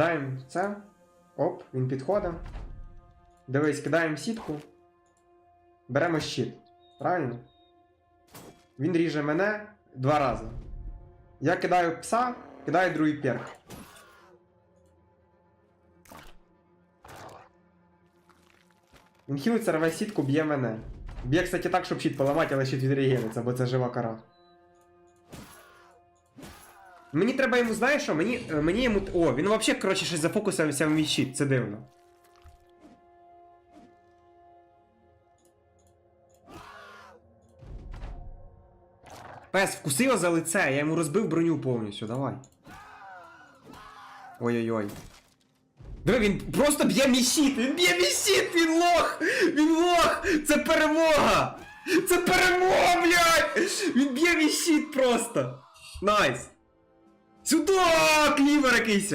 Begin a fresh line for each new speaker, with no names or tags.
Кидаємо це. Оп, він підходить. Дивись, кидаємо сітку. Беремо щит. Правильно? Він ріже мене два рази. Я кидаю пса, кидаю другий перк. Він хілиться, рве сітку, б'є мене. Б'є, кстати, так, щоб щит поламати, але щит відрегениться, бо це жива кара. Мені треба йому, знаєш що? Мені, е, мені йому. О, він взагалі, коротше, щось зафокусився в мій щит, це дивно. Пес, вкуси його за лице, я йому розбив броню повністю, давай. Ой-ой-ой. Диви, він просто б'є мій щит! Він б'є мій щит! Він лох! Він лох! Це перемога! Це перемога, блядь! Він б'є мій щит просто! Найс! Сюда! Клівер якийсь!